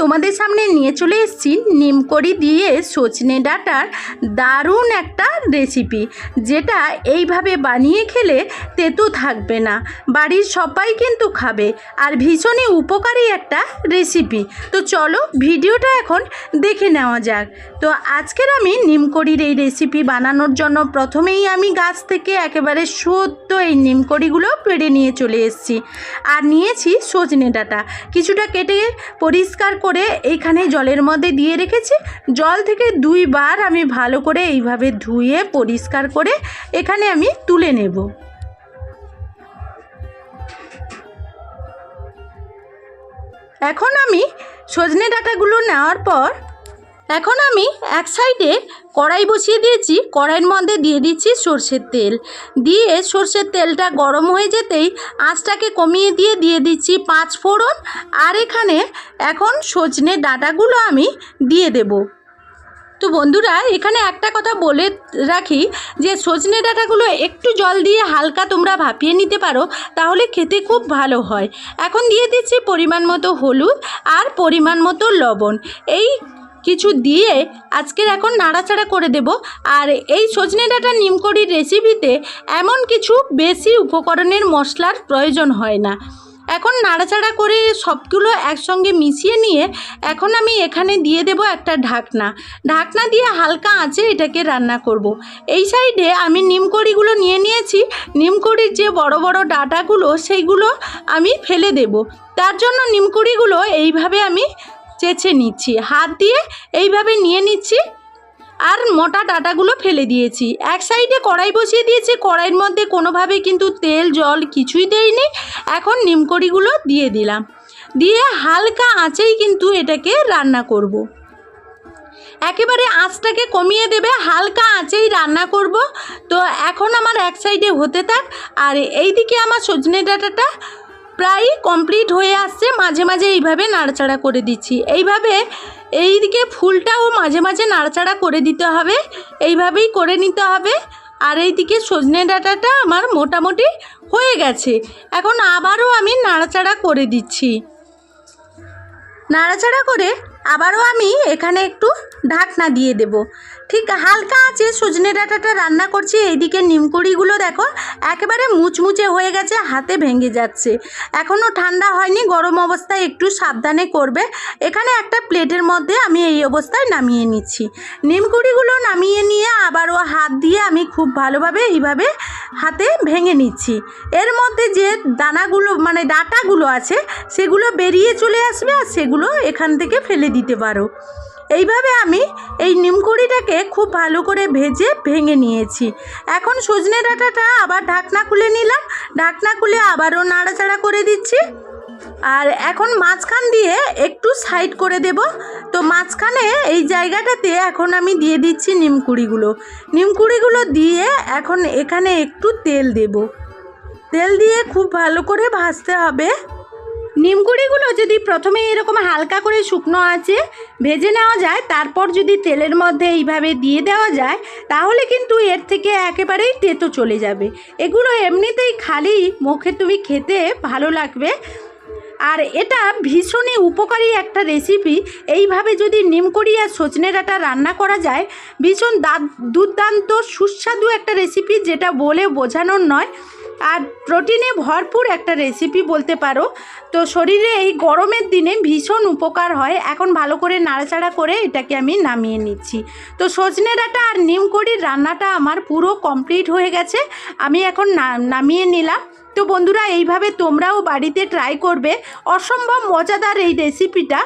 তোমাদের সামনে নিয়ে চলে এসেছি। নিমকড়ি দিয়ে সজনে ডাঁটার দারুণ একটা রেসিপি যেটা এইভাবে বানিয়ে খেলে তেতো থাকবে না, বাড়ির সবাই কিন্তু খাবে, আর ভীষণই উপকারী একটা রেসিপি তো চলো ভিডিওটা এখন দেখে নেওয়া যাক। তো আজকের আমি নিমকড়ির এই রেসিপি বানানোর জন্য প্রথমেই আমি গাছ থেকে একেবারে সদ্য এই নিমকড়িগুলো পেড়ে নিয়ে চলে এসেছি। আর নিয়েছি সজনে ডাঁটা। কিছুটা কেটে পরিষ্কার করে এইখানে জলের মধ্যে দিয়ে রেখেছি। জল থেকে দুইবার আমি ভালো করে এইভাবে ধুয়ে, পরিষ্কার করে এখানে আমি তুলে নেব। এখন আমি সজনে ডাঁটাগুলো নেওয়ার পর, এখন আমি এক সাইডে কড়াই বসিয়ে দিয়েছি। কড়াইয়ের মধ্যে দিয়ে দিচ্ছি সর্ষের তেল। দিয়ে সর্ষের তেলটা গরম হয়ে যেতেই আঁচটাকে কমিয়ে দিয়ে দিয়ে দিচ্ছি পাঁচ ফোড়ন। আর এখানে এখন সজনে ডাঁটাগুলো আমি দিয়ে দেবো। তো বন্ধুরা, এখানে একটা কথা বলে রাখি যে, সজনে ডাঁটাগুলো একটু জল দিয়ে হালকা তোমরা ভাপিয়ে নিতে পারো, তাহলে খেতে খুব ভালো হয়। এখন দিয়ে দিচ্ছি পরিমাণ মতো হলুদ আর পরিমাণ মতো লবণ। এই কিছু দিয়ে আজকের এখন নাড়াচাড়া করে দেব। আর এই সজনে ডাঁটা নিমকড়ির রেসিপিতে এমন কিছু বেশি উপকরণের মশলার প্রয়োজন হয় না। এখন নাড়াচাড়া করে সবগুলো একসঙ্গে মিশিয়ে নিয়ে এখন আমি এখানে দিয়ে দেব একটা ঢাকনা। ঢাকনা দিয়ে হালকা আঁচে এটাকে রান্না করব। এই সাইডে আমি নিমকড়িগুলো নিয়ে নিয়েছি। নিমকড়ির যে বড় বড় ডাটাগুলো সেইগুলো আমি ফেলে দেব। তার জন্য নিমকড়িগুলো এইভাবে আমি চেঁচে নিচ্ছি। হাত দিয়ে এইভাবে নিয়ে নিচ্ছি। আর মোটা ডাটাগুলো ফেলে দিয়েছি। এক সাইডে কড়াই বসিয়ে দিয়েছি। কড়াইয়ের মধ্যে কোনোভাবে কিন্তু তেল, জল কিছুই দেয়নি এখন নিমকড়িগুলো দিয়ে দিলাম। দিয়ে হালকা আঁচেই কিন্তু এটাকে রান্না করব। একেবারে আঁচটাকে কমিয়ে দেবে, হালকা আঁচেই রান্না করব। তো এখন আমার এক সাইডে হতে থাক। আর এই দিকে আমার সজনে ডাঁটাটা প্রায় কমপ্লিট হয়ে আসছে, মাঝে মাঝে এইভাবে নাড়াচাড়া করে দিচ্ছি। এইভাবে এইদিকে ফুলটাও মাঝে মাঝে নাড়াচাড়া করে দিতে হবে, এইভাবেই করে নিতে হবে। আর এইদিকে সজনে ডাঁটাটা আমার মোটামুটি হয়ে গেছে। এখন আবারও আমি নাড়াচাড়া করে দিচ্ছি। নাড়াচাড়া করে আবারও আমি এখানে একটু ঢাকনা দিয়ে দেব। ঠিক হালকা আছে, সজনে ডাঁটাটা রান্না করছি, এইদিকে নিমকুড়িগুলো দেখো একেবারে মুচমুচে হয়ে গেছে, হাতে ভেঙে যাচ্ছে। এখনও ঠান্ডা হয়নি, গরম অবস্থায় একটু সাবধানে করবে। এখানে একটা প্লেটের মধ্যে আমি এই অবস্থায় নামিয়ে নিচ্ছি। নিমকুড়িগুলো নামিয়ে নিয়ে আবারও হাত দিয়ে আমি খুব ভালোভাবে এইভাবে হাতে ভেঙে নিচ্ছি। এর মধ্যে যে দানাগুলো মানে ডাটাগুলো আছে, সেগুলো বেরিয়ে চলে আসবে আর সেগুলো এখান থেকে ফেলে দিতে পারো। এইভাবে আমি এই নিমকুড়িটাকে খুব ভালো করে ভেজে ভেঙে নিয়েছি। এখন সজনে ডাঁটাটা আবার ঢাকনা খুলে নিলাম। ঢাকনা খুলে আবারও নাড়াচাড়া করে দিচ্ছি। আর এখন মাঝখান দিয়ে একটু সাইড করে দেব। তো মাঝখানে এই জায়গাটাতে এখন আমি দিয়ে দিচ্ছি নিমকুড়িগুলো। নিমকুড়িগুলো দিয়ে এখন এখানে একটু তেল দেব। তেল দিয়ে খুব ভালো করে ভাজতে হবে। নিমকুড়িগুলো যদি প্রথমে এরকম হালকা করে শুকনো আছে, ভেজে নেওয়া যায়, তারপর যদি তেলের মধ্যে এইভাবে দিয়ে দেওয়া যায়, তাহলে কিন্তু এর থেকে একেবারেই তেতো চলে যাবে। এগুলো এমনিতেই খালি মুখে তুমি খেতে ভালো লাগবে। আর এটা ভীষণই উপকারী একটা রেসিপি এইভাবে যদি নিমকড়ি আর সজনে ডাঁটা রান্না করা যায়, ভীষণ দুর্দান্ত, সুস্বাদু একটা রেসিপি যেটা বলে বোঝানোর নয়। আর প্রোটিনে ভরপুর একটা রেসিপি বলতে পারো। তো শরীরে এই গরমের দিনে ভীষণ উপকার হয়। এখন ভালো করে নাড়াচাড়া করে এটাকে আমি নামিয়ে নিচ্ছি। তো সজনে ডাঁটা আর নিমকড়ির রান্নাটা আমার পুরো কমপ্লিট হয়ে গেছে। আমি এখন নামিয়ে নিলাম। তো বন্ধুরা, এইভাবে তোমরাও বাড়িতে ট্রাই করবে। অসম্ভব মজাদার এই রেসিপিটা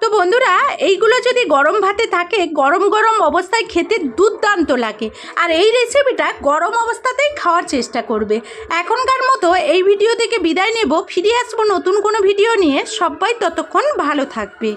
তো বন্ধুরা, এইগুলো যদি গরম ভাতে থাকে, গরম গরম অবস্থায় খেতে দুর্দান্ত লাগে। আর এই রেসিপিটা গরম অবস্থাতেই খাওয়ার চেষ্টা করবে। এখনকার মতো এই ভিডিও থেকে বিদায় নেব। ফিরে আসব নতুন কোনো ভিডিও নিয়ে। সবাই ততক্ষণ ভালো থাকবে।